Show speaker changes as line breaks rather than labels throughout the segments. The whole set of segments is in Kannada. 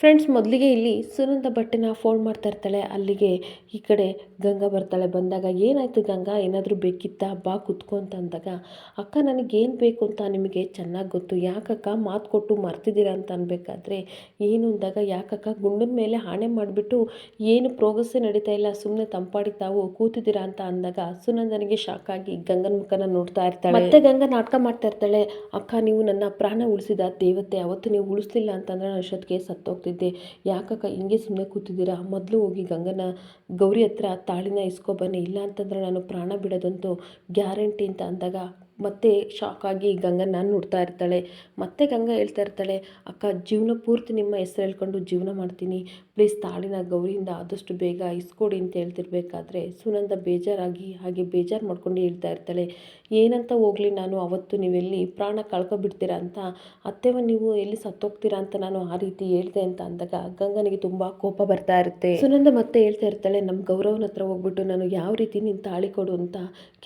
ಫ್ರೆಂಡ್ಸ್ ಮೊದಲಿಗೆ ಇಲ್ಲಿ ಸುನಂದ ಬಟ್ಟೆನ ಫೋನ್ ಮಾಡ್ತಾ ಇರ್ತಾಳೆ. ಅಲ್ಲಿಗೆ ಈ ಕಡೆ ಗಂಗಾ ಬರ್ತಾಳೆ. ಬಂದಾಗ ಏನಾಯಿತು ಗಂಗಾ? ಏನಾದರೂ ಬೇಕಿತ್ತಾ? ಬಾ ಕುತ್ಕೊ ಅಂತ ಅಂದಾಗ, ಅಕ್ಕ, ನನಗೇನು ಬೇಕು ಅಂತ ನಿಮಗೆ? ಚೆನ್ನಾಗಿ ಗೊತ್ತು. ಯಾಕಕ್ಕ ಮಾತು ಕೊಟ್ಟು ಮರ್ತಿದ್ದೀರಾ ಅಂತ ಅನ್ಬೇಕಾದ್ರೆ, ಏನು ಅಂದಾಗ ಯಾಕಕ್ಕ? ಗುಂಡನ ಮೇಲೆ ಹಾಣೆ ಮಾಡಿಬಿಟ್ಟು ಏನು ಪ್ರೋಗ್ರೆಸ್ಸೇ ನಡೀತಾ ಇಲ್ಲ. ಸುಮ್ಮನೆ ತಂಪಾಡಿ ತಾವು ಕೂತಿದ್ದೀರಾ ಅಂತ ಅಂದಾಗ ಸುನಂದನಿಗೆ ಶಾಕ್ ಆಗಿ ಗಂಗನ ಮುಖನ ನೋಡ್ತಾ ಇರ್ತಾಳೆ. ಮತ್ತೆ ಗಂಗಾ ನಾಟಕ ಮಾಡ್ತಾ ಇರ್ತಾಳೆ. ಅಕ್ಕ, ನೀವು ನನ್ನ ಪ್ರಾಣ ಉಳಿಸಿದ ದೇವತೆ, ಅವತ್ತು ನೀವು ಉಳಿಸ್ಲಿಲ್ಲ ಅಂತಂದ್ರೆ ನಾನು ಅಷ್ಟೊತ್ತಿಗೆ ಸತ್ತೋಗ್ತಿದ್ದೆ ಯಾಕಕ್ಕ ಹಿಂಗೆ ಸುಮ್ಮನೆ ಕೂತಿದ್ದೀರಾ? ಮೊದಲು ಹೋಗಿ ಗಂಗನ, ಗೌರಿ ಹತ್ರ ತಾಳಿನ ಇಸ್ಕೊಬನ್ನಿ ಇಲ್ಲ ಅಂತಂದ್ರೆ ನಾನು ಪ್ರಾಣ ಬಿಡೋದಂತೂ ಗ್ಯಾರಂಟಿ ಅಂತ ಅಂದಾಗ ಮತ್ತೆ ಶಾಕ್ ಆಗಿ ಗಂಗನ ನೋಡ್ತಾ ಇರ್ತಾಳೆ. ಮತ್ತೆ ಗಂಗಾ ಹೇಳ್ತಾ ಇರ್ತಾಳೆ, ಅಕ್ಕ, ಜೀವನ ಪೂರ್ತಿ ನಿಮ್ಮ ಹೆಸರು ಹೇಳ್ಕೊಂಡು ಜೀವನ ಮಾಡ್ತೀನಿ. ಪ್ಲೀಸ್ ತಾಳಿನ ಗೌರಿಯಿಂದ ಆದಷ್ಟು ಬೇಗ ಇಸ್ಕೊಡಿ ಅಂತ ಹೇಳ್ತಿರ್ಬೇಕಾದ್ರೆ ಸುನಂದ ಬೇಜಾರಾಗಿ ಹಾಗೆ ಬೇಜಾರು ಮಾಡ್ಕೊಂಡು ಹೇಳ್ತಾ ಇರ್ತಾಳೆ. ಏನಂತ ಹೋಗಲಿ ನಾನು ಅವತ್ತು ನೀವೆಲ್ಲಿ ಪ್ರಾಣ ಕಳ್ಕೊಬಿಡ್ತೀರಾ ಅಂತ, ಅತ್ತೆವ ನೀವು ಎಲ್ಲಿ ಸತ್ತೋಗ್ತೀರಾ ಅಂತ ನಾನು ಆ ರೀತಿ ಹೇಳ್ದೆ ಅಂತ ಅಂದಾಗ ಗಂಗನಿಗೆ ತುಂಬ ಕೋಪ ಬರ್ತಾ ಇರುತ್ತೆ. ಸುನಂದ ಮತ್ತೆ ಹೇಳ್ತಾ ಇರ್ತಾಳೆ ನಮ್ಮ ಗೌರವನ ಹತ್ರ ಹೋಗ್ಬಿಟ್ಟು ನಾನು ಯಾವ ರೀತಿ ನೀನು ತಾಳಿ ಕೊಡು ಅಂತ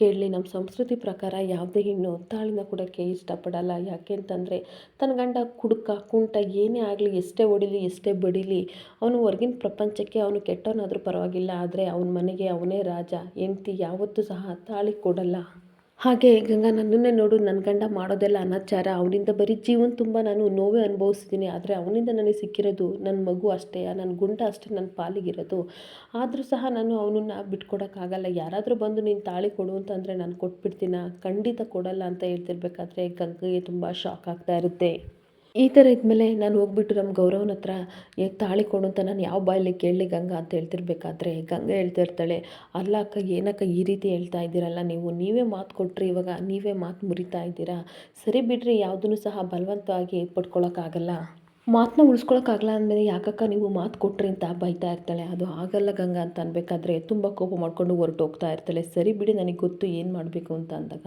ಕೇಳಲಿ ನಮ್ಮ ಸಂಸ್ಕೃತಿ ಪ್ರಕಾರ ಯಾವುದೇ ಹೆಣ್ಣು ತಾಳಿನ ಕೊಡೋಕ್ಕೆ ಇಷ್ಟಪಡಲ್ಲ. ಯಾಕೆ ಅಂತಂದರೆ, ತನ್ನ ಗಂಡ ಕುಡುಕ, ಕುಂಟ ಏನೇ ಆಗಲಿ ಎಷ್ಟೇ ಹೊಡಿಲಿ, ಎಷ್ಟೇ ಬಡಿಲಿ, ಅವನು ಹೊರಗಿನ ಪ್ರಪಂಚಕ್ಕೆ ಅವನು ಕೆಟ್ಟವನಾದರೂ ಪರವಾಗಿಲ್ಲ, ಆದರೆ ಅವನ ಮನೆಗೆ ಅವನೇ ರಾಜ, ಹೆಂಡ್ತಿ ಯಾವತ್ತೂ ಸಹ ತಾಳಿ ಕೊಡಲ್ಲ. ಹಾಗೆ ಗಂಗಾ, ನನ್ನನ್ನೇ ನೋಡು ನನ್ನ ಗಂಡ ಮಾಡೋದೆಲ್ಲ ಅನಾಚಾರ. ಅವನಿಂದ ಬರೀ ಜೀವನ ತುಂಬ ನಾನು ನೋವೇ ಅನುಭವಿಸ್ತೀನಿ ಆದರೆ ಅವನಿಂದ ನನಗೆ ಸಿಕ್ಕಿರೋದು ನನ್ನ ಮಗು ಅಷ್ಟೇ ನನ್ನ ಗುಂಡ ಅಷ್ಟೇ ನನ್ನ ಪಾಲಿಗಿರೋದು. ಆದರೂ ಸಹ ನಾನು ಅವನನ್ನು ಬಿಟ್ಕೊಡೋಕ್ಕಾಗಲ್ಲ. ಯಾರಾದರೂ ಬಂದು ನೀನು ತಾಳಿ ಕೊಡು ಅಂತಂದರೆ ನಾನು ಕೊಟ್ಬಿಡ್ತೀನ? ಖಂಡಿತ ಕೊಡಲ್ಲ ಅಂತ ಹೇಳ್ತಿರ್ಬೇಕಾದ್ರೆ ಗಂಗೆಗೆ ತುಂಬ ಶಾಕ್ ಆಗ್ತಾ ಇರುತ್ತೆ. ಈ ಥರ ಇದ್ಮೇಲೆ ನಾನು ಹೋಗ್ಬಿಟ್ಟು ನಮ್ಮ ಗೌರವನ ಹತ್ರ ಏ ತಾಳಿ ಕೊಡು ಅಂತ ನಾನು ಯಾವ ಬಾಯಲ್ಲಿ ಕೇಳಲಿ ಗಂಗಾ ಅಂತ ಹೇಳ್ತಿರ್ಬೇಕಾದ್ರೆ? ಗಂಗಾ ಹೇಳ್ತಾ ಇರ್ತಾಳೆ, ಅಲ್ಲ ಅಕ್ಕ, ಏನಕ್ಕ ಈ ರೀತಿ ಹೇಳ್ತಾ ಇದ್ದೀರಲ್ಲ ನೀವು? ನೀವೇ ಮಾತು ಕೊಟ್ಟರೆ ಇವಾಗ ನೀವೇ ಮಾತು ಮುರಿತಾ ಇದ್ದೀರಾ? ಸರಿ ಬಿಡ್ರಿ, ಯಾವುದನ್ನು ಸಹ ಬಲವಂತವಾಗಿ ಪಡ್ಕೊಳಕ್ಕಾಗಲ್ಲ. ಮಾತನ್ನ ಉಳಿಸ್ಕೊಳಕ್ಕಾಗಲ್ಲ ಅಂದಮೇಲೆ ಯಾಕಕ್ಕ ನೀವು ಮಾತು ಕೊಟ್ರಿ ಅಂತ ಬೈತಾ ಇರ್ತಾಳೆ? ಅದು ಆಗಲ್ಲ ಗಂಗಾ ಅಂತ ಅನ್ಬೇಕಾದ್ರೆ ತುಂಬ ಕೋಪ ಮಾಡಿಕೊಂಡು ಹೊರಟೋಗ್ತಾ ಇರ್ತಾಳೆ. ಸರಿ ಬಿಡಿ, ನನಗೆ ಗೊತ್ತು ಏನು ಮಾಡಬೇಕು ಅಂತ ಅಂದಾಗ.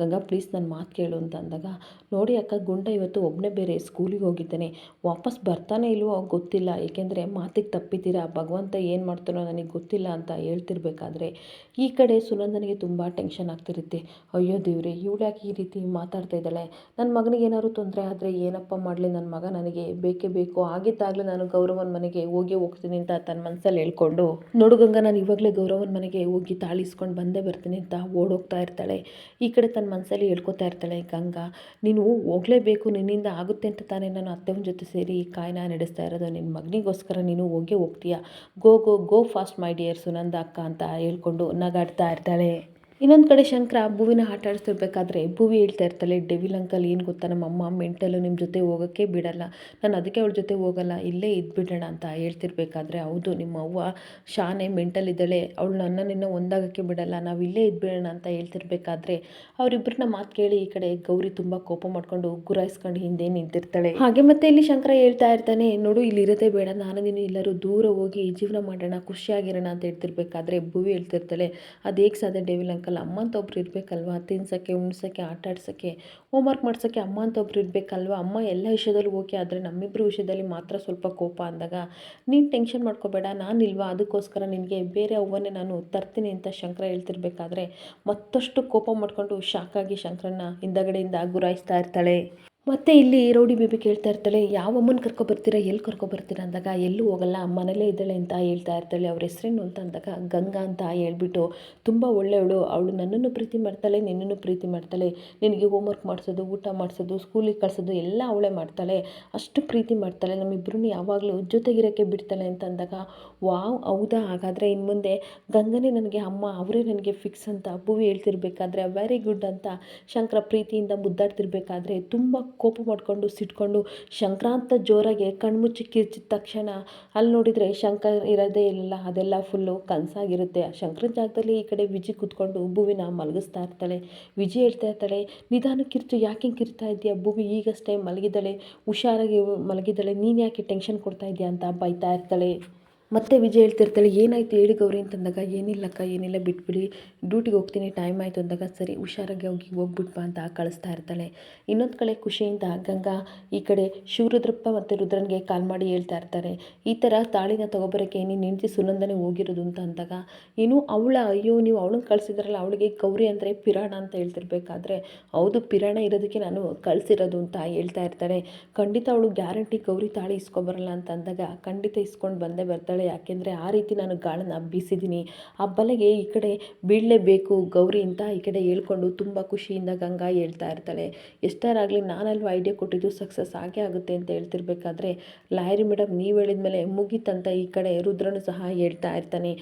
ಗಂಗಾ ಪ್ಲೀಸ್ ನನ್ನ ಮಾತು ಕೇಳು ಅಂತ ಅಂದಾಗ. ನೋಡಿ ಅಕ್ಕ, ಗುಂಡ ಇವತ್ತು ಒಬ್ಬನೇ ಬೇರೆ ಸ್ಕೂಲಿಗೆ ಹೋಗಿದ್ದಾನೆ. ವಾಪಸ್ ಬರ್ತಾನೆ ಇಲ್ವೋ ಗೊತ್ತಿಲ್ಲ. ಏಕೆಂದರೆ ಮಾತಿಗೆ ತಪ್ಪಿದ್ದೀರಾ? ಭಗವಂತ ಏನು ಮಾಡ್ತಾನೋ ನನಗೆ ಗೊತ್ತಿಲ್ಲ ಅಂತ ಹೇಳ್ತಿರ್ಬೇಕಾದ್ರೆ ಈ ಕಡೆ ಸುನಂದನಿಗೆ ತುಂಬ ಟೆನ್ಷನ್ ಆಗ್ತಿರುತ್ತೆ. ಅಯ್ಯೋ ದೇವ್ರೆ ಇವಳು ಯಾಕೆ ಈ ರೀತಿ ಮಾತಾಡ್ತಾ ಇದ್ದಾಳೆ? ನನ್ನ ಮಗನಿಗೆ ಏನಾದ್ರು ತೊಂದರೆ ಆದರೆ ಏನಪ್ಪ ಮಾಡಲಿ? ನನ್ನ ಮಗ ನನಗೆ ಬೇಕೇ ಬೇಕು. ಆಗಿದ್ದಾಗಲೂ ನಾನು ಗೌರವನ ಮನೆಗೆ ಹೋಗಿ ಹೋಗ್ತೀನಿ ಅಂತ ತನ್ನ ಮನಸ್ಸಲ್ಲಿ ಹೇಳ್ಕೊಂಡು, ನೋಡು ಗಂಗಾ, ನಾನು ಇವಾಗಲೇ ಗೌರವನ ಮನೆಗೆ ಹೋಗಿ ತಾಳಿಸ್ಕೊಂಡು ಬಂದೇ ಬರ್ತೀನಿ ಅಂತ ಓಡೋಗ್ತಾ ಇರ್ತಾಳೆ. ಈ ಕಡೆ ತನ್ನ ಮನಸ್ಸಲ್ಲಿ ಹೇಳ್ಕೊತಾ ಇರ್ತಾಳೆ, ಗಂಗಾ, ನೀನು ಹೋಗಲೇಬೇಕು, ನಿನ್ನಿಂದ ಆಗುತ್ತೆ ಅಂತ ತಾನೇ ನಾನು ಅತ್ತೆವನ ಜೊತೆ ಸೇರಿ ಈ ಕಾಯನ ನಡೆಸ್ತಾ ಇರೋದು. ನಿನ್ನ ಮಗನಿಗೋಸ್ಕರ ನೀನು ಹೋಗೇ ಹೋಗ್ತೀಯಾ? Go go go fast my dear Sunanda ಅಕ್ಕ ಅಂತ ಹೇಳ್ಕೊಂಡು ನಗಾಡ್ತಾ ಇರ್ತಾಳೆ. ಇನ್ನೊಂದು ಕಡೆ ಶಂಕರ, ಭುವಿನ ಆಟ ಆಡಿಸ್ತಿರ್ಬೇಕಾದ್ರೆ ಭುವಿ ಹೇಳ್ತಾ ಇರ್ತಾಳೆ ಡೆವಿಲ್ ಅಂಕಲ್ ಏನು ಗೊತ್ತಾ ನಮ್ಮ ಅಮ್ಮ ಮೆಂಟಲು ನಿಮ್ಮ ಜೊತೆ ಹೋಗೋಕ್ಕೆ ಬಿಡಲ್ಲ. ನಾನು ಅದಕ್ಕೆ ಅವಳ ಜೊತೆ ಹೋಗಲ್ಲ. ಇಲ್ಲೇ ಇದ್ಬಿಡೋಣ ಅಂತ ಹೇಳ್ತಿರ್ಬೇಕಾದ್ರೆ, ಹೌದು, ನಿಮ್ಮ ಅವ್ವ ಶಾನೆ ಮೆಂಟಲ್ ಇದ್ದಾಳೆ. ಅವಳು ನನ್ನ ನಿನ್ನ ಒಂದಾಗೋಕ್ಕೆ ಬಿಡಲ್ಲ. ನಾವು ಇಲ್ಲೇ ಇದ್ಬಿಡೋಣ ಅಂತ ಹೇಳ್ತಿರ್ಬೇಕಾದ್ರೆ ಅವರಿಬ್ಬರನ್ನ ಮಾತು ಕೇಳಿ ಈ ಕಡೆ ಗೌರಿ ತುಂಬ ಕೋಪ ಮಾಡ್ಕೊಂಡು ಗುರಾಯಿಸ್ಕೊಂಡು ಹಿಂದೆ ನಿಂತಿರ್ತಾಳೆ. ಹಾಗೆ ಮತ್ತೆ ಇಲ್ಲಿ ಶಂಕರ ಹೇಳ್ತಾ ಇರ್ತಾನೆ, ನೋಡು, ಇಲ್ಲಿ ಇರೋದೇ ಬೇಡ. ನಾನು ನೀನು ಎಲ್ಲರೂ ದೂರ ಹೋಗಿ ಜೀವನ ಮಾಡೋಣ, ಖುಷಿಯಾಗಿರೋಣ ಅಂತ ಹೇಳ್ತಿರ್ಬೇಕಾದ್ರೆ, ಭುವಿ ಹೇಳ್ತಿರ್ತಾಳೆ, ಅದು ಹೇಗೆ ಸಾಧ್ಯ? ಡೆವಿಲ್ ಅಂಕಲ್ ಅಮ್ಮ ಅಂತ ಒಬ್ರು ಇರಬೇಕಲ್ವ? ತಿನ್ಸೋಕ್ಕೆ, ಉಣ್ಸೋಕ್ಕೆ, ಆಟ ಆಡ್ಸೋಕ್ಕೆ ಹೋಮ್ವರ್ಕ್ ಮಾಡ್ಸೋಕ್ಕೆ ಅಮ್ಮ ಅಂತ ಒಬ್ರು ಇರಬೇಕಲ್ವ? ಅಮ್ಮ ಎಲ್ಲ ವಿಷಯದಲ್ಲೂ ಓಕೆ ಆದರೆ ನಮ್ಮಿಬ್ಬರು ವಿಷಯದಲ್ಲಿ ಮಾತ್ರ ಸ್ವಲ್ಪ ಕೋಪ ಅಂದಾಗ, ನೀನು ಟೆನ್ಷನ್ ಮಾಡ್ಕೋಬೇಡ ನಾನಿಲ್ವಾ ಅದಕ್ಕೋಸ್ಕರ ನಿನಗೆ ಬೇರೆ ಅವ್ವನ್ನೇ ನಾನು ತರ್ತೀನಿ ಅಂತ ಶಂಕರ ಹೇಳ್ತಿರ್ಬೇಕಾದ್ರೆ ಮತ್ತಷ್ಟು ಕೋಪ ಮಾಡಿಕೊಂಡು ಶಾಕಾಗಿ ಶಂಕರನ್ನ ಹಿಂದಗಡೆಯಿಂದ ಗುರಾಯಿಸ್ತಾ ಇರ್ತಾಳೆ. ಮತ್ತೆ ಇಲ್ಲಿ ರೌಡಿ ಬೇಬಿ ಕೇಳ್ತಾ ಇರ್ತಾಳೆ, ಯಾವ ಅಮ್ಮನ ಕರ್ಕೊಬರ್ತೀರಾ ಎಲ್ಲಿ ಕರ್ಕೊಬರ್ತೀರಾ ಅಂದಾಗ, ಎಲ್ಲೂ ಹೋಗಲ್ಲ ಮನೇಲೇ ಇದ್ದಾಳೆ ಅಂತ ಹೇಳ್ತಾ ಇರ್ತಾಳೆ, ಅವ್ರ ಹೆಸರೇನು ಅಂತ ಅಂದಾಗ, ಗಂಗಾ ಅಂತ ಹೇಳ್ಬಿಟ್ಟು ತುಂಬ ಒಳ್ಳೆಯವಳು, ಅವಳು ನನ್ನನ್ನು ಪ್ರೀತಿ ಮಾಡ್ತಾಳೆ, ನಿನ್ನನ್ನು ಪ್ರೀತಿ ಮಾಡ್ತಾಳೆ, ನಿನಗೆ ಹೋಮ್ವರ್ಕ್ ಮಾಡಿಸೋದು, ಊಟ ಮಾಡಿಸೋದು ಸ್ಕೂಲಿಗೆ ಕಳಿಸೋದು ಎಲ್ಲ ಅವಳೇ ಮಾಡ್ತಾಳೆ, ಅಷ್ಟು ಪ್ರೀತಿ ಮಾಡ್ತಾಳೆ ನಮ್ಮಿಬ್ಬರನ್ನು ಯಾವಾಗಲೂ ಜೊತೆಗಿರೋಕ್ಕೆ ಬಿಡ್ತಾಳೆ ಅಂತ ಅಂದಾಗ, ವಾವ್, ಹೌದಾ? ಹಾಗಾದರೆ ಇನ್ನು ಮುಂದೆ ಗಂಗನೇ ನನಗೆ ಅಮ್ಮ, ಅವರೇ ನನಗೆ ಫಿಕ್ಸ್ ಅಂತ ಭೂವಿ ಹೇಳ್ತಿರ್ಬೇಕಾದ್ರೆ ವೆರಿ ಗುಡ್ ಅಂತ ಶಂಕರ ಪ್ರೀತಿಯಿಂದ ಮುದ್ದಾಡ್ತಿರ್ಬೇಕಾದ್ರೆ ತುಂಬ ಕೋಪ ಮಾಡಿಕೊಂಡು ಸಿಟ್ಕೊಂಡು ಶಂಕ್ರಾಂತ ಜೋರಾಗೆ ಕಣ್ಮುಚ್ಚಿ ಕಿರ್ಚಿದ ತಕ್ಷಣ ಅಲ್ಲಿ ನೋಡಿದರೆ ಶಂಕರ್ ಇರೋದೇ ಇಲ್ಲ, ಅದೆಲ್ಲ ಫುಲ್ಲು ಕನಸಾಗಿರುತ್ತೆ. ಶಂಕರನ ಜಾಗದಲ್ಲಿ ಈ ಕಡೆ ವಿಜಿ ಕೂತ್ಕೊಂಡು ಭೂವಿನ ಮಲಗಿಸ್ತಾ ಇರ್ತಾಳೆ. ವಿಜಿ ಹೇಳ್ತಾ ಇರ್ತಾಳೆ, ನಿಧಾನ ಕಿರ್ಚು, ಯಾಕೆ ಕಿರ್ತಾ ಇದೆಯಾ? ಭೂವಿ ಈಗಷ್ಟೇ ಮಲಗಿದ್ದಾಳೆ, ಹುಷಾರಾಗಿ ಮಲಗಿದ್ದಾಳೆ, ನೀನು ಯಾಕೆ ಟೆನ್ಷನ್ ಕೊಡ್ತಾ ಇದೆಯಾ? ಅಂತ ಬೈತಾ ಇರ್ತಾಳೆ. ಮತ್ತೆ ವಿಜಯ್ ಹೇಳ್ತಿರ್ತಾಳೆ, ಏನಾಯ್ತು ಹೇಳಿ ಗೌರಿ ಅಂತಂದಾಗ ಏನಿಲ್ಲಕ್ಕ ಏನಿಲ್ಲ, ಬಿಟ್ಬಿಡಿ. ಡ್ಯೂಟಿಗೆ ಹೋಗ್ತೀನಿ ಟೈಮ್ ಆಯಿತು ಅಂದಾಗ, ಸರಿ, ಹುಷಾರಾಗಿ ಹೋಗಿ ಹೋಗ್ಬಿಟ್ಟು ಬಾ ಅಂತ ಕಳಿಸ್ತಾ ಇರ್ತಾಳೆ. ಇನ್ನೊಂದು ಕಡೆ ಖುಷಿಯಿಂದ ಗಂಗಾ ಈ ಕಡೆ ಶಿವರುದ್ರಪ್ಪ ಮತ್ತು ರುದ್ರನಿಗೆ ಕಾಲ್ ಮಾಡಿ ಹೇಳ್ತಾ ಇರ್ತಾರೆ. ಈ ಥರ ತಾಳಿನ ತೊಗೊಬರೋಕ್ಕೆ ನೀನು ಹೆಂಡತಿ ಸುನಂದನೆ ಹೋಗಿರೋದು ಅಂತ ಅಂದಾಗ, ಏನು ಅವಳ, ಅಯ್ಯೋ, ನೀವು ಅವಳನ್ನ ಕಳಿಸಿದ್ರಲ್ಲ, ಅವಳಿಗೆ ಗೌರಿ ಅಂದರೆ ಪಿರಾಣ ಅಂತ ಹೇಳ್ತಿರ್ಬೇಕಾದ್ರೆ, ಹೌದು, ಪಿರಾಣ ಇರೋದಕ್ಕೆ ನಾನು ಕಳಿಸಿರೋದು ಅಂತ ಹೇಳ್ತಾ ಇರ್ತಾರೆ ಖಂಡಿತ ಅವಳು ಗ್ಯಾರಂಟಿ ಗೌರಿ ತಾಳಿ ಇಸ್ಕೊಬರಲ್ಲ ಅಂತ ಅಂದಾಗ, ಖಂಡಿತ ಇಸ್ಕೊಂಡು ಬಂದೇ ಬರ್ತಾಳೆ. ಯಾಕೆಂದರೆ ಆ ರೀತಿ ನಾನು ಗಾಳನ್ನು ಬೀಸಿದ್ದೀನಿ. ಆ ಬಲೆಗೆ ಈ ಕಡೆ ಬೀಳಲೇಬೇಕು, ಗೌರಿ ಅಂತ ಈ ಕಡೆ ಹೇಳ್ಕೊಂಡು ತುಂಬ ಖುಷಿಯಿಂದ ಗಂಗಾ ಹೇಳ್ತಾ ಇರ್ತಾಳೆ. ಎಷ್ಟಾರಾಗಲಿ ನಾನಲ್ವ ಐಡಿಯಾ ಕೊಟ್ಟಿದ್ದು ಸಕ್ಸಸ್ ಆಗೇ ಆಗುತ್ತೆ ಅಂತ ಹೇಳ್ತಿರ್ಬೇಕಾದ್ರೆ, ಲಾಯರಿ ಮೇಡಮ್ ನೀವು ಹೇಳಿದ್ಮೇಲೆ ಮುಗೀತಂತ ಈ ಕಡೆ ರುದ್ರನು ಸಹ ಹೇಳ್ತಾ ಇರ್ತಾನೆ.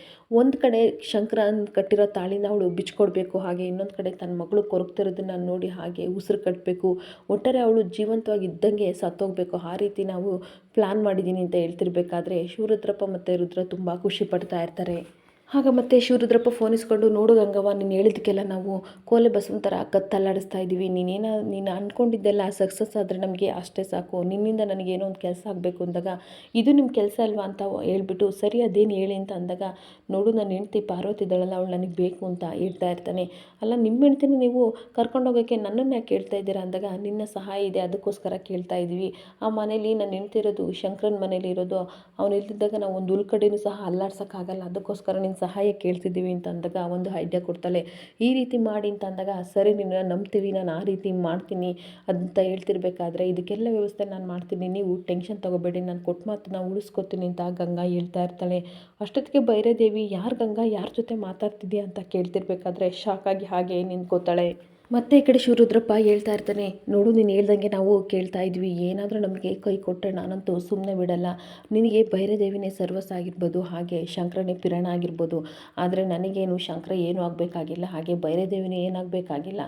ಒಂದು ಕಡೆ ಶಂಕರನ್ ಕಟ್ಟಿರೋ ತಾಳಿನ ಅವಳು ಬಿಚ್ಕೊಡ್ಬೇಕು, ಹಾಗೆ ಇನ್ನೊಂದು ಕಡೆ ತನ್ನ ಮಗಳು ಕೊರಗ್ತಿರೋದನ್ನು ನೋಡಿ ಹಾಗೆ ಉಸಿರು ಕಟ್ಟಬೇಕು ಒಟ್ಟಾರೆ ಅವಳು ಜೀವಂತವಾಗಿ ಇದ್ದಂಗೆ ಸತ್ತೋಗ್ಬೇಕು. ಆ ರೀತಿ ನಾವು ಪ್ಲ್ಯಾನ್ ಮಾಡಿದ್ದೀನಿ ಅಂತ ಹೇಳ್ತಿರ್ಬೇಕಾದ್ರೆ, ಶಿವರುದ್ರಪ್ಪ ಮತ್ತು ರುದ್ರ ತುಂಬ ಖುಷಿ ಪಡ್ತಾ ಇರ್ತಾರೆ. ಆಗ ಮತ್ತೆ ಶಿವರುದ್ರಪ್ಪ ಫೋನ್ ಇಸ್ಕೊಂಡು, ನೋಡು ಗಂಗವ್ವ, ನೀನು ಹೇಳಿದ್ದಕ್ಕೆಲ್ಲ ನಾವು ಕೋಲೆ ಬಸವನ ಥರ ಕತ್ತಲ್ಲಾಡಿಸ್ತಾ ಇದ್ದೀವಿ. ನೀನೇನ, ನೀನು ಅಂದ್ಕೊಂಡಿದ್ದೆಲ್ಲ ಸಕ್ಸಸ್ ಆದರೆ ನಮಗೆ ಅಷ್ಟೇ ಸಾಕು. ನಿನ್ನಿಂದ ನನಗೇನೋ ಒಂದು ಕೆಲಸ ಆಗಬೇಕು ಅಂದಾಗ, ಇದು ನಿಮ್ಮ ಕೆಲಸ ಅಲ್ವಾ ಅಂತ ಹೇಳ್ಬಿಟ್ಟು, ಸರಿ, ಅದೇನು ಹೇಳಿ ಅಂತ ಅಂದಾಗ, ನೋಡು ನನ್ನ ಹೆಂಡ್ತಿ ಪಾರ್ವತಿ ಇದ್ದಾಳಲ್ಲ, ಅವಳು ನನಗೆ ಬೇಕು ಅಂತ ಹೇಳ್ತಾ ಇರ್ತಾನೆ. ಅಲ್ಲ ನಿಮ್ಮ ಹೆಂಡ್ತಿನ ನೀವು ಕರ್ಕೊಂಡೋಗೋಕ್ಕೆ ನನ್ನನ್ನು ಯಾಕೆ ಕೇಳ್ತಾ ಇದ್ದೀರಾ? ಅಂದಾಗ, ನಿನ್ನ ಸಹಾಯ ಇದೆ, ಅದಕ್ಕೋಸ್ಕರ ಕೇಳ್ತಾ ಇದ್ದೀವಿ. ಆ ಮನೇಲಿ ನನ್ನ ಹೆಂಡ್ತಿರೋದು ಶಂಕರನ ಮನೇಲಿ ಇರೋದು, ಅವನು ಇಲ್ದಿದ್ದಾಗ ನಾವು ಒಂದು ಉಲ್ಕಡೆಯೂ ಸಹ ಅಲ್ಲಾಡ್ಸೋಕ್ಕಾಗಲ್ಲ ಅದಕ್ಕೋಸ್ಕರ ನಿನ್ನ ಸಹಾಯ ಕೇಳ್ತಿದ್ದೀವಿ ಅಂತ ಅಂದಾಗ ಒಂದು ಐಡಿಯಾ ಕೊಡ್ತಾಳೆ. ಈ ರೀತಿ ಮಾಡಿ ಅಂತ ಅಂದಾಗ ಸರಿ, ನಿನ್ನ ನಂಬ್ತೀವಿ, ನಾನು ಆ ರೀತಿ ಮಾಡ್ತೀನಿ ಅಂತ ಹೇಳ್ತಿರ್ಬೇಕಾದ್ರೆ ಇದಕ್ಕೆಲ್ಲ ವ್ಯವಸ್ಥೆ ನಾನು ಮಾಡ್ತೀನಿ. ನೀವು ಟೆನ್ಷನ್ ತೊಗೋಬೇಡಿ, ನಾನು ಕೊಟ್ಟು ನಾನು ಉಳಿಸ್ಕೊತೀನಿ ಅಂತ ಗಂಗಾ ಹೇಳ್ತಾ ಇರ್ತಾಳೆ. ಅಷ್ಟೊತ್ತಿಗೆ ಭೈರದೇವಿ, ಯಾರು ಗಂಗಾ, ಯಾರ ಜೊತೆ ಮಾತಾಡ್ತಿದ್ಯಾ? ಅಂತ ಕೇಳ್ತಿರ್ಬೇಕಾದ್ರೆ ಶಾಕಾಗಿ ಹಾಗೆ ನಿಂತ್ಕೋತಾಳೆ. ಮತ್ತೆ ಈ ಕಡೆ ಶಿವರುದ್ರಪ್ಪ ಹೇಳ್ತಾ ಇರ್ತಾನೆ, ನೋಡು, ನೀನು ಹೇಳ್ದಂಗೆ ನಾವು ಕೇಳ್ತಾ ಇದ್ವಿ. ಏನಾದರೂ ನಮಗೆ ಕೈ ಕೊಟ್ಟರೆ ನಾನಂತೂ ಸುಮ್ಮನೆ ಬಿಡಲ್ಲ. ನಿನಗೆ ಭೈರದೇವಿನೇ ಸರ್ವಸ್ ಆಗಿರ್ಬೋದು, ಹಾಗೆ ಶಂಕರನೇ ಪಿರಣ ಆಗಿರ್ಬೋದು. ಆದರೆ ನನಗೇನು ಶಂಕರ ಏನೂ ಆಗಬೇಕಾಗಿಲ್ಲ, ಹಾಗೆ ಭೈರದೇವಿನೇ ಏನಾಗಬೇಕಾಗಿಲ್ಲ.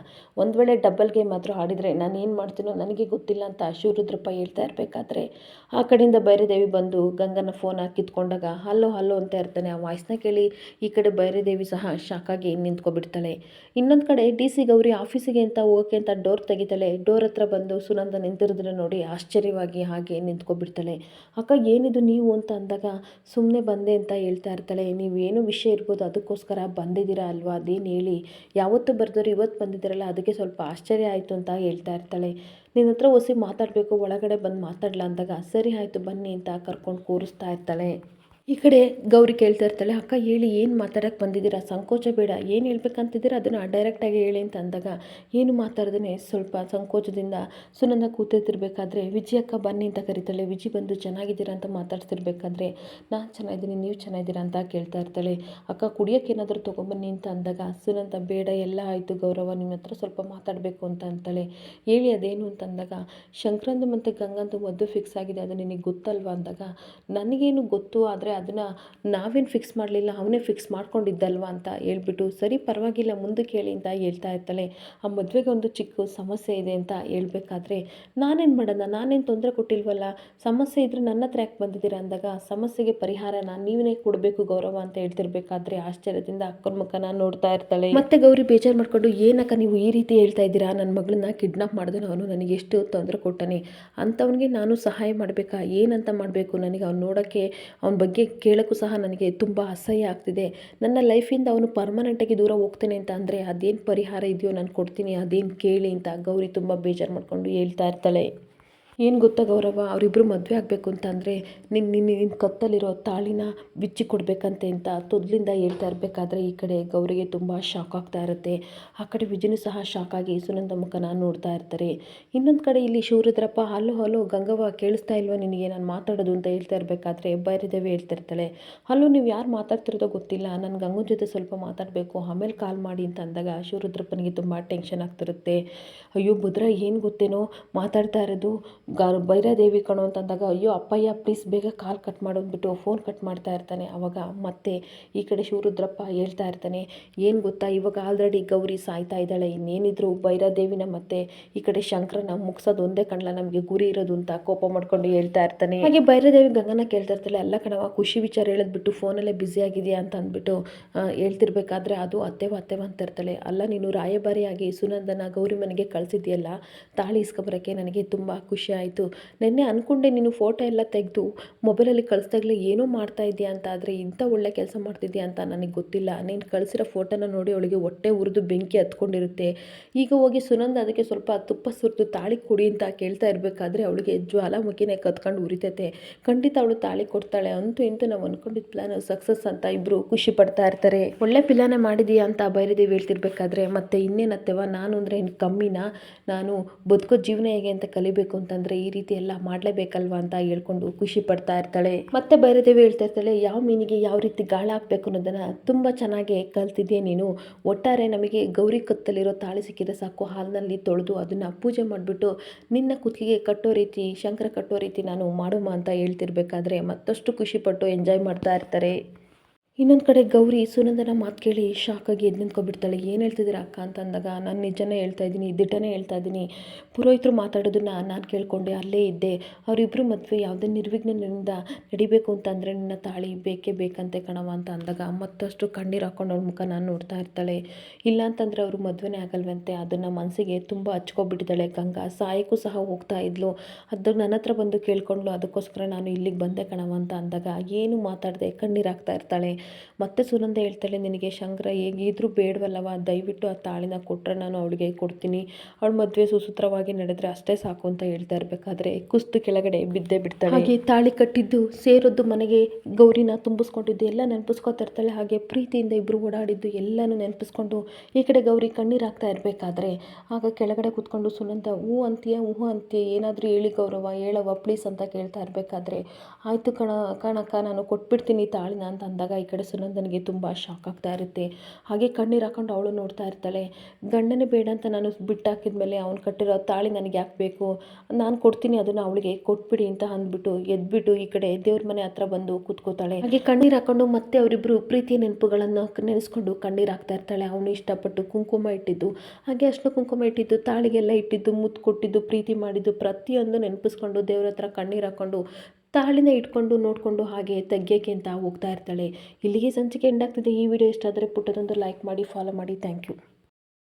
ಒಂದು ವೇಳೆ ಡಬ್ಬಲ್ ಗೇಮ್ ಮಾತ್ರ ಆಡಿದರೆ ನಾನು ಏನು ಮಾಡ್ತೀನೋ ನನಗೆ ಗೊತ್ತಿಲ್ಲ ಅಂತ ಶಿವರುದ್ರಪ್ಪ ಹೇಳ್ತಾ ಇರಬೇಕಾದ್ರೆ, ಆ ಕಡೆಯಿಂದ ಭೈರದೇವಿ ಬಂದು ಗಂಗನ ಫೋನ್ ಹಾಕಿತ್ಕೊಂಡಾಗ ಹಲ್ಲೋ ಹಲ್ಲೋ, ಅಂತ ಇರ್ತಾನೆ. ಆ ವಾಯ್ಸ್ನ ಕೇಳಿ ಈ ಕಡೆ ಭೈರದೇವಿ ಸಹ ಶಾಕಾಗಿ ನಿಂತ್ಕೊಬಿಡ್ತಾಳೆ. ಇನ್ನೊಂದು ಕಡೆ ಡಿ ಸಿ ಗೌರಿ ಆಫೀಸಿಗೆ ಅಂತ ಹೋಗೋಕ್ಕೆ ಅಂತ ಡೋರ್ ತೆಗಿತಾಳೆ ಡೋರ್ ಹತ್ರ ಬಂದು ಸುನಂದ ನಿಂತಿರೋದನ್ನ ನೋಡಿ ಆಶ್ಚರ್ಯವಾಗಿ ಹಾಗೆ ನಿಂತ್ಕೊಬಿಡ್ತಾಳೆ. ಅಕ್ಕ, ಏನಿದು ನೀವು? ಅಂತ ಅಂದಾಗ ಸುಮ್ಮನೆ ಬಂದೆ ಅಂತ ಹೇಳ್ತಾ ಇರ್ತಾಳೆ. ನೀವೇನು ವಿಷಯ ಇರ್ಬೋದು ಅದಕ್ಕೋಸ್ಕರ ಬಂದಿದ್ದೀರಾ ಅಲ್ವಾ? ಅದೇನು ಹೇಳಿ? ಯಾವತ್ತು ಬರೆದವ್ರು ಇವತ್ತು ಬಂದಿದ್ದೀರಲ್ಲ, ಅದಕ್ಕೆ ಸ್ವಲ್ಪ ಆಶ್ಚರ್ಯ ಆಯಿತು ಅಂತ ಹೇಳ್ತಾ ಇರ್ತಾಳೆ. ನಿನ್ನ ಹತ್ರ ಒಸಿ ಮಾತಾಡಬೇಕು, ಒಳಗಡೆ ಬಂದು ಮಾತಾಡಲ? ಅಂದಾಗ, ಸರಿ, ಆಯಿತು, ಬನ್ನಿ ಅಂತ ಕರ್ಕೊಂಡು ಕೂರಿಸ್ತಾ ಇರ್ತಾಳೆ. ಈ ಕಡೆ ಗೌರಿ ಕೇಳ್ತಾ ಇರ್ತಾಳೆ, ಅಕ್ಕ, ಹೇಳಿ, ಏನು ಮಾತಾಡೋಕ್ಕೆ ಬಂದಿದ್ದೀರಾ? ಸಂಕೋಚ ಬೇಡ, ಏನು ಹೇಳ್ಬೇಕಂತಿದ್ದೀರಾ? ಅದನ್ನು ಡೈರೆಕ್ಟಾಗಿ ಹೇಳಿ ಅಂತ ಅಂದಾಗ, ಏನು ಮಾತಾಡ್ದೇ ಸ್ವಲ್ಪ ಸಂಕೋಚದಿಂದ ಸುನಂದ ಕೂತಿರ್ತಿರ್ಬೇಕಾದ್ರೆ ಅಕ್ಕ ಬನ್ನಿ ಅಂತ ಕರೀತಾಳೆ. ವಿಜಿ ಬಂದು ಚೆನ್ನಾಗಿದ್ದೀರಾ ಅಂತ ಮಾತಾಡ್ತಿರ್ಬೇಕಾದ್ರೆ ನಾನು ಚೆನ್ನಾಗಿದ್ದೀನಿ, ನೀವು ಚೆನ್ನಾಗಿದ್ದೀರಾ ಅಂತ ಕೇಳ್ತಾ ಇರ್ತಾಳೆ. ಅಕ್ಕ ಕುಡಿಯೋಕ್ಕೆ ಏನಾದರೂ ತೊಗೊಂಬನ್ನಿ ಅಂತ ಅಂದಾಗ, ಸುನಂದ, ಬೇಡ, ಎಲ್ಲ ಆಯಿತು ಗೌರವ ನಿಮ್ಮ ಹತ್ರ ಸ್ವಲ್ಪ ಮಾತಾಡಬೇಕು ಅಂತ ಅಂತಾಳೆ. ಹೇಳಿ, ಅದೇನು ಅಂತ ಅಂದಾಗ, ಶಂಕರಂದು ಮತ್ತು ಗಂಗಂದು ಮದ್ದು ಫಿಕ್ಸ್ ಆಗಿದೆ, ಅದು ನಿನಗೆ ಗೊತ್ತಲ್ವಾ? ಅಂದಾಗ, ನನಗೇನು ಗೊತ್ತು, ಆದರೆ ಅದನ್ನು ನಾವೇನು ಫಿಕ್ಸ್ ಮಾಡಲಿಲ್ಲ, ಅವನೇ ಫಿಕ್ಸ್ ಮಾಡ್ಕೊಂಡಿದ್ದಲ್ವ ಅಂತ ಹೇಳ್ಬಿಟ್ಟು, ಸರಿ ಪರವಾಗಿಲ್ಲ ಮುಂದಕ್ಕೆ ಹೇಳಿ ಅಂತ ಹೇಳ್ತಾ ಇರ್ತಾಳೆ. ಆ ಮದುವೆಗೆ ಒಂದು ಚಿಕ್ಕ ಸಮಸ್ಯೆ ಇದೆ ಅಂತ ಹೇಳ್ಬೇಕಾದ್ರೆ, ನಾನೇನು ಮಾಡೋಣ? ನಾನೇನು ತೊಂದರೆ ಕೊಟ್ಟಿಲ್ವಲ್ಲ? ಸಮಸ್ಯೆ ಇದ್ದರೆ ನನ್ನ ಹತ್ರ ಯಾಕೆ ಬಂದಿದ್ದೀರಾ ಅಂದಾಗ, ಸಮಸ್ಯೆಗೆ ಪರಿಹಾರ ನಾನು ನೀವೇ ಕೊಡಬೇಕು ಗೌರವ ಅಂತ ಹೇಳ್ತಿರ್ಬೇಕಾದ್ರೆ ಆಶ್ಚರ್ಯದಿಂದ ಅಕ್ಕನ ಮುಖನ ನೋಡ್ತಾ ಇರ್ತಾಳೆ. ಮತ್ತೆ ಗೌರಿ ಬೇಜಾರು ಮಾಡಿಕೊಂಡು, ಏನಕ್ಕ ನೀವು ಈ ರೀತಿ ಹೇಳ್ತಾ ಇದ್ದೀರಾ? ನನ್ನ ಮಗಳನ್ನ ಕಿಡ್ನಾಪ್ ಮಾಡಿದ್ರೆ ಅವನು ನನಗೆ ಎಷ್ಟು ತೊಂದರೆ ಕೊಟ್ಟಾನೆ? ಅಂಥವನಿಗೆ ನಾನು ಸಹಾಯ ಮಾಡಬೇಕಾ? ಏನಂತ ಮಾಡಬೇಕು? ನನಗೆ ಅವ್ನು ನೋಡೋಕ್ಕೆ, ಅವನ ಬಗ್ಗೆ ಕೇಳೋಕ್ಕೂ ಸಹ ನನಗೆ ತುಂಬ ಅಸಹ್ಯ ಆಗ್ತಿದೆ. ನನ್ನ ಲೈಫಿಂದ ಅವನು ಪರ್ಮನೆಂಟಾಗಿ ದೂರ ಹೋಗ್ತಾನೆ ಅಂತ ಅಂದರೆ ಅದೇನು ಪರಿಹಾರ ಇದೆಯೋ ನಾನು ಕೊಡ್ತೀನಿ, ಅದೇನು ಕೇಳಿ ಅಂತ ಗೌರಿ ತುಂಬ ಬೇಜಾರು ಮಾಡಿಕೊಂಡು ಹೇಳ್ತಾ ಇರ್ತಾಳೆ. ಏನು ಗೊತ್ತಾ ಗೌರವ? ಅವರಿಬ್ಬರು ಮದುವೆ ಆಗಬೇಕು ಅಂತಂದರೆ ನಿನ್ನ ನಿನ್ನ ನಿನ್ನ ಕತ್ತಲ್ಲಿರೋ ತಾಳಿನ ಬಿಚ್ಚಿ ಕೊಡಬೇಕಂತೆ ಅಂತ ತೊದಲಿಂದ ಹೇಳ್ತಾ ಇರಬೇಕಾದ್ರೆ ಈ ಕಡೆ ಗೌರಿಗೆ ತುಂಬ ಶಾಕ್ ಆಗ್ತಾ ಇರುತ್ತೆ. ಆ ಕಡೆ ವಿಜಯನು ಸಹ ಶಾಕ್ ಆಗಿ ಸುನಂದ ಮುಖನ ನೋಡ್ತಾ ಇರ್ತಾರೆ. ಇನ್ನೊಂದು ಕಡೆ ಇಲ್ಲಿ ಶಿವರುದ್ರಪ್ಪ ಹಲೋ ಹಲೋ, ಗಂಗವ್ವ, ಕೇಳಿಸ್ತಾ ಇಲ್ವಾ ನಿನಗೆ? ನಾನು ಮಾತಾಡೋದು ಅಂತ ಹೇಳ್ತಾ ಇರಬೇಕಾದ್ರೆ ಬೈರದೇವಿ ಹೇಳ್ತಿರ್ತಾಳೆ ಹಲೋ, ನೀವು ಯಾರು ಮಾತಾಡ್ತಿರೋದೋ ಗೊತ್ತಿಲ್ಲ. ನಾನು ಗಂಗನ ಜೊತೆ ಸ್ವಲ್ಪ ಮಾತಾಡಬೇಕು. ಆಮೇಲೆ ಕಾಲ್ ಮಾಡಿ ಅಂತ ಅಂದಾಗ ಶಿವರುದ್ರಪ್ಪನಿಗೆ ತುಂಬ ಟೆನ್ಷನ್ ಆಗ್ತಿರುತ್ತೆ. ಅಯ್ಯೋ ಬುದ್ರ ಏನು ಗೊತ್ತೇನೋ? ಮಾತಾಡ್ತಾ ಇರೋದು ಗ ಭೈರಾದೇವಿ ಕಣೋ ಅಂತಂದಾಗ, ಅಯ್ಯೋ ಅಪ್ಪಯ್ಯ ಪ್ಲೀಸ್ ಬೇಗ ಕಾಲ್ ಕಟ್ ಮಾಡೋದ್ಬಿಟ್ಟು ಫೋನ್ ಕಟ್ ಮಾಡ್ತಾ ಇರ್ತಾನೆ ಅವಾಗ ಮತ್ತೆ ಈ ಕಡೆ ಶಿವರುದ್ರಪ್ಪ ಹೇಳ್ತಾ ಇರ್ತಾನೆ, ಏನು ಗೊತ್ತಾ, ಇವಾಗ ಆಲ್ರೆಡಿ ಗೌರಿ ಸಾಯ್ತಾ ಇದ್ದಾಳೆ, ಇನ್ನೇನಿದ್ರು ಭೈರಾದೇವಿನ ಮತ್ತೆ ಈ ಕಡೆ ಶಂಕರನ ಮುಗ್ಸೋದು ಒಂದೇ ಕಣ್ಲ, ನಮಗೆ ಗುರಿ ಇರೋದು ಅಂತ ಕೋಪ ಮಾಡ್ಕೊಂಡು ಹೇಳ್ತಾ ಇರ್ತಾನೆ. ಹಾಗೆ ಭೈರಾದೇವಿ ಗಂಗನ ಕೇಳ್ತಾ ಇರ್ತಾಳೆ ಎಲ್ಲ ಕಣವ ಖುಷಿ ವಿಚಾರ ಹೇಳಿದ್ಬಿಟ್ಟು ಫೋನಲ್ಲೇ ಬ್ಯುಸಿ ಆಗಿದೆಯಾ ಅಂತ ಅಂದ್ಬಿಟ್ಟು ಹೇಳ್ತಿರ್ಬೇಕಾದ್ರೆ ಅದು ಅತ್ತೆವ ಅತ್ತೆವ ಅಂತ ಇರ್ತಾಳೆ, ಅಲ್ಲ ನೀನು ರಾಯಭಾರಿಯಾಗಿ ಸುನಂದನ ಗೌರಿ ಮನೆಗೆ ಕಳಿಸಿದ್ಯಲ್ಲ, ತಾಳಿ ಇಸ್ಕೊಬರೋಕ್ಕೆ ನನಗೆ ತುಂಬ ಖುಷಿ ಆಯಿತು. ನೆನ್ನೆ ಅಂದ್ಕೊಂಡೆ ನೀನು ಫೋಟೋ ಎಲ್ಲ ತೆಗೆದು ಮೊಬೈಲಲ್ಲಿ ಕಳಿಸ್ದಾಗಲೇ ಏನೋ ಮಾಡ್ತಾ ಇದೆಯಾ ಅಂತ, ಆದರೆ ಇಂಥ ಒಳ್ಳೆ ಕೆಲಸ ಮಾಡ್ತಿದ್ಯಾ ಅಂತ ನನಗೆ ಗೊತ್ತಿಲ್ಲ. ನೀನು ಕಳಿಸಿರೋ ಫೋಟೋನ ನೋಡಿ ಅವಳಿಗೆ ಹೊಟ್ಟೆ ಉರಿದು ಬೆಂಕಿ ಹತ್ಕೊಂಡಿರುತ್ತೆ. ಈಗ ಹೋಗಿ ಸುನಂದ ಅದಕ್ಕೆ ಸ್ವಲ್ಪ ತುಪ್ಪ ಸುರಿದು ತಾಳಿ ಕೊಡಿ ಅಂತ ಕೇಳ್ತಾ ಇರಬೇಕಾದ್ರೆ ಅವಳಿಗೆ ಜ್ವಾಲಾಮುಖಿನೇ ಕತ್ಕೊಂಡು ಉರಿತೈತೆ. ಖಂಡಿತ ಅವಳು ತಾಳಿ ಕೊಡ್ತಾಳೆ. ಅಂತೂ ಇಂತೂ ನಾವು ಅಂದ್ಕೊಂಡಿದ್ದ ಪ್ಲಾನ್ ಸಕ್ಸಸ್ ಅಂತ ಇಬ್ಬರು ಖುಷಿ ಪಡ್ತಾ ಇರ್ತಾರೆ. ಒಳ್ಳೆ ಪಿಲಾನೆ ಮಾಡಿದೀಯಾ ಅಂತ ಬೈರದೇವಿ ಹೇಳ್ತಿರ್ಬೇಕಾದ್ರೆ, ಮತ್ತೆ ಇನ್ನೇನತ್ತೆವಾ? ನಾನು ಅಂದರೆ ಏನು ಕಮ್ಮಿನ? ನಾನು ಬದುಕೋ ಜೀವನ ಹೇಗೆ ಅಂತ ಕಲಿಬೇಕು ಅಂತಂದರೆ ಈ ರೀತಿ ಎಲ್ಲ ಮಾಡಲೇಬೇಕಲ್ವಾ ಅಂತ ಹೇಳ್ಕೊಂಡು ಖುಷಿ ಪಡ್ತಾ ಇರ್ತಾಳೆ. ಮತ್ತೆ ಬೈರದೇವಿ ಹೇಳ್ತಾ ಇರ್ತಾಳೆ, ಯಾವ ಮೀನಿಗೆ ಯಾವ ರೀತಿ ಗಾಳ ಹಾಕಬೇಕು ಅನ್ನೋದನ್ನು ತುಂಬ ಚೆನ್ನಾಗಿ ಕಲ್ತಿದ್ದೆ ನೀನು? ಒಟ್ಟಾರೆ ನಮಗೆ ಗೌರಿ ಕತ್ತಲಿರೋ ತಾಳಿ ಸಿಕ್ಕಿದ್ರೆ ಸಾಕು, ಹಾಲಿನಲ್ಲಿ ತೊಳೆದು ಅದನ್ನು ಪೂಜೆ ಮಾಡಿಬಿಟ್ಟು ನಿನ್ನ ಕುತ್ತಿಗೆ ಕಟ್ಟೋ ರೀತಿ, ಶಂಕರ ಕಟ್ಟೋ ರೀತಿ ನಾನು ಮಾಡುಮ ಅಂತ ಹೇಳ್ತಿರ್ಬೇಕಾದ್ರೆ ಮತ್ತಷ್ಟು ಖುಷಿಪಟ್ಟು ಎಂಜಾಯ್ ಮಾಡ್ತಾ ಇರ್ತಾರೆ. ಇನ್ನೊಂದು ಕಡೆ ಗೌರಿ ಸುನಂದನ ಮಾತು ಕೇಳಿ ಶಾಕಾಗಿ ಎದ್ದು ನಿಂತ್ಕೊಬಿಡ್ತಾಳೆ ಏನು ಹೇಳ್ತಿದ್ದೀರಾ ಅಕ್ಕ? ಅಂತ ಅಂದಾಗ ನಾನು ನಿಜನೇ ಹೇಳ್ತಾ ಇದ್ದೀನಿ, ದಿಟ್ಟನೇ ಹೇಳ್ತಾ ಇದ್ದೀನಿ. ಪುರೋಹಿತರು ಮಾತಾಡೋದನ್ನ ನಾನು ಕೇಳಿಕೊಂಡೆ, ಅಲ್ಲೇ ಇದ್ದೆ. ಅವರಿಬ್ಬರು ಮದುವೆ ಯಾವುದೇ ನಿರ್ವಿಘ್ನದಿಂದ ನಡಿಬೇಕು ಅಂತಂದರೆ ನಿನ್ನ ತಾಳಿ ಬೇಕೇ ಬೇಕಂತೆ ಕಣವ ಅಂತ ಅಂದಾಗ ಮತ್ತಷ್ಟು ಕಣ್ಣೀರು ಹಾಕೊಂಡು ಅವ್ರ ಮುಖ ನಾನು ನೋಡ್ತಾ ಇರ್ತಾಳೆ. ಇಲ್ಲ ಅಂತಂದರೆ ಅವರು ಮದುವೆನೇ ಆಗಲ್ವಂತೆ. ಅದನ್ನು ಮನಸ್ಸಿಗೆ ತುಂಬ ಹಚ್ಕೊಬಿಟ್ಟಿದ್ದಾಳೆ ಗಂಗಾ. ಸಾಯಕ್ಕೂ ಸಹ ಹೋಗ್ತಾ ಇದ್ಲು. ಅದು ನನ್ನ ಹತ್ರ ಬಂದು ಕೇಳ್ಕೊಂಡ್ಲು ಅದಕ್ಕೋಸ್ಕರ ನಾನು ಇಲ್ಲಿಗೆ ಬಂದೆ ಕಣವ ಅಂತ ಅಂದಾಗ ಏನು ಮಾತಾಡದೆ? ಕಣ್ಣೀರು ಹಾಕ್ತಾ ಇರ್ತಾಳೆ. ಮತ್ತೆ ಸುನಂದ ಹೇಳ್ತಾಳೆ, ನಿನಗೆ ಶಂಕರ ಹೇಗಿದ್ರೂ ಬೇಡವಲ್ಲವ, ದಯವಿಟ್ಟು ಆ ತಾಳಿನ ಕೊಟ್ಟರೆ ನಾನು ಅವಳಿಗೆ ಕೊಡ್ತೀನಿ. ಅವಳ ಮದುವೆ ಸುಸೂತ್ರವಾಗಿ ನಡೆದ್ರೆ ಅಷ್ಟೇ ಸಾಕು ಅಂತ ಹೇಳ್ತಾ ಇರಬೇಕಾದ್ರೆ ಕುಸ್ತು ಕೆಳಗಡೆ ಬಿದ್ದೇ ಬಿಡ್ತಾಳೆ. ಹಾಗೆ ತಾಳಿ ಕಟ್ಟಿದ್ದು, ಸೇರೋದು ಮನೆಗೆ ಗೌರಿನ ತುಂಬಿಸ್ಕೊಂಡಿದ್ದು, ಎಲ್ಲ ನೆನಪಿಸ್ಕೊತಾ ಇರ್ತಾಳೆ. ಹಾಗೆ ಪ್ರೀತಿಯಿಂದ ಇಬ್ಬರು ಓಡಾಡಿದ್ದು ಎಲ್ಲನೂ ನೆನಪಿಸ್ಕೊಂಡು ಈ ಕಡೆ ಗೌರಿ ಕಣ್ಣೀರು ಹಾಕ್ತಾ ಇರಬೇಕಾದ್ರೆ, ಆಗ ಕೆಳಗಡೆ ಕೂತ್ಕೊಂಡು ಸುನಂದ, ಹೂ ಅಂತೀಯ ಹೂ ಅಂತೀಯ, ಏನಾದರೂ ಹೇಳಿ ಗೌರವ ಹೇಳವ ಪ್ಲೀಸ್ ಅಂತ ಕೇಳ್ತಾ ಇರಬೇಕಾದ್ರೆ, ಆಯಿತು ಕಣ, ಕಣಕ್ಕ, ನಾನು ಕೊಟ್ಬಿಡ್ತೀನಿ ತಾಳಿನ ಅಂತ ಅಂದಾಗ ಈ ಕಡೆ ಸುನಂದನಿಗೆ ತುಂಬ ಶಾಕ್ ಆಗ್ತಾ ಇರುತ್ತೆ. ಹಾಗೆ ಕಣ್ಣೀರು ಹಾಕೊಂಡು ಅವಳು ನೋಡ್ತಾ ಇರ್ತಾಳೆ. ಗಂಡನೇ ಬೇಡ ಅಂತ ನಾನು ಬಿಟ್ಟಾಕಿದ ಮೇಲೆ ಅವ್ನು ಕಟ್ಟಿರೋ ತಾಳಿ ನನಗೆ ಯಾಕೆ ಬೇಕು? ನಾನು ಕೊಡ್ತೀನಿ, ಅದನ್ನು ಅವಳಿಗೆ ಕೊಟ್ಬಿಡಿ ಅಂತ ಅಂದ್ಬಿಟ್ಟು ಎದ್ಬಿಟ್ಟು ಈ ಕಡೆ ದೇವ್ರ ಮನೆ ಹತ್ರ ಬಂದು ಕೂತ್ಕೋತಾಳೆ. ಹಾಗೆ ಕಣ್ಣೀರು ಹಾಕೊಂಡು ಮತ್ತೆ ಅವರಿಬ್ಬರು ಪ್ರೀತಿಯ ನೆನಪುಗಳನ್ನು ನೆನೆಸ್ಕೊಂಡು ಕಣ್ಣೀರು ಹಾಕ್ತಾ ಇರ್ತಾಳೆ. ಅವನು ಇಷ್ಟಪಟ್ಟು ಕುಂಕುಮ ಇಟ್ಟಿದ್ದು, ಹಾಗೆ ಅಷ್ಟು ಕುಂಕುಮ ಇಟ್ಟಿದ್ದು, ತಾಳಿಗೆಲ್ಲ ಇಟ್ಟಿದ್ದು, ಮುತ್ತು ಕೊಟ್ಟಿದ್ದು, ಪ್ರೀತಿ ಮಾಡಿದ್ದು ಪ್ರತಿಯೊಂದು ನೆನಪಿಸ್ಕೊಂಡು ದೇವ್ರ ಹತ್ರ ಕಣ್ಣೀರು ಹಾಕೊಂಡು ತಾಳಿನ ಇಟ್ಕೊಂಡು ನೋಡಿಕೊಂಡು ಹಾಗೆ ತೆಗ್ಯೋಕ್ಕೆ ಅಂತ ಹೋಗ್ತಾ ಇರ್ತಾಳೆ. ಇಲ್ಲಿಗೆ ಸಂಚಿಕೆ ಎಂಡಾಗ್ತಿದೆ ಈ ವಿಡಿಯೋ ಇಷ್ಟ ಆದರೆ ಪುಟ್ಟದೊಂದು ಲೈಕ್ ಮಾಡಿ ಫಾಲೋ ಮಾಡಿ. Thank you